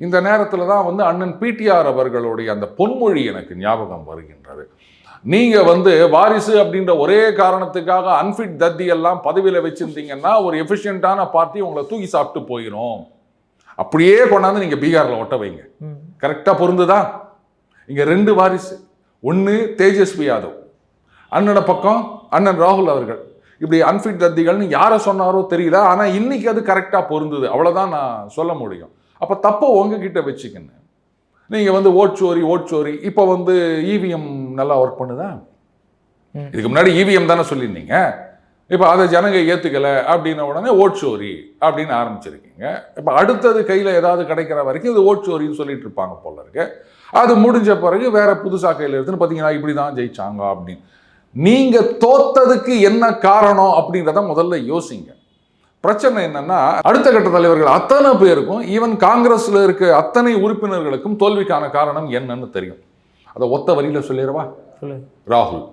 இந்த நேரத்தில் தான் வந்து அண்ணன் பிடிஆர் அவர்களுடைய அந்த பொன்மொழி எனக்கு ஞாபகம் வருகின்றது. நீங்க வந்து வாரிசு அப்படின்ற ஒரே காரணத்துக்காக அன்ஃபிட் தத்தி எல்லாம் பதவியில் வச்சிருந்தீங்கன்னா ஒரு எஃபிஷியண்டான பார்ட்டி உங்களை தூக்கி சாப்பிட்டு போயிடும் அப்படியே கொண்டாந்து நீங்க பீகார்ல ஒட்ட வைங்க. ம். கரெக்டா பொருந்துதா? இங்க ரெண்டு வாரிசு. ஒன்று தேஜஸ்வி யாதவ். அண்ணனோட பக்கம் அண்ணன் ராகுல் அவர்கள். இப்படி அன்ஃபிட் தத்திகள்னு யாரை சொன்னாரோ தெரியல ஆனால் இன்னைக்கு அது கரெக்டாக பொருந்துது. அவ்வளோதான் நான் சொல்ல முடியும். அப்போ தப்பை உங்ககிட்ட வச்சுக்கணும் நீங்கள் வந்து ஓட்சோரி ஓட்சோரி இப்போ வந்து இவிஎம் நல்லா ஒர்க் பண்ணுதா. இதுக்கு முன்னாடி இவிஎம் தானே சொல்லியிருந்தீங்க. இப்போ அதை ஜனங்க ஏற்றுக்கலை அப்படின்ன உடனே ஓட்சோரி அப்படின்னு ஆரம்பிச்சிருக்கீங்க. இப்போ அடுத்தது கையில் ஏதாவது கிடைக்கிற வரைக்கும் இது ஓட்சோரின்னு சொல்லிட்டு இருப்பாங்க போல இருக்கு. அது முடிஞ்ச பிறகு வேற புதுசா கையில் எடுத்துன்னு பார்த்தீங்கன்னா இப்படி தான் ஜெயிச்சாங்க அப்படின்னு. நீங்க தோத்ததுக்கு என்ன காரணம் அப்படின்றத முதல்ல யோசிங்க. பிரச்சனை என்னன்னா அடுத்த கட்ட தலைவர்கள் அத்தனை பேருக்கும் ஈவன் காங்கிரஸ்ல இருக்க அத்தனை உறுப்பினர்களுக்கும் தோல்விக்கான காரணம் என்னன்னு தெரியும். அதை ஒத்த வரியில சொல்லிடவா? ராகுல்.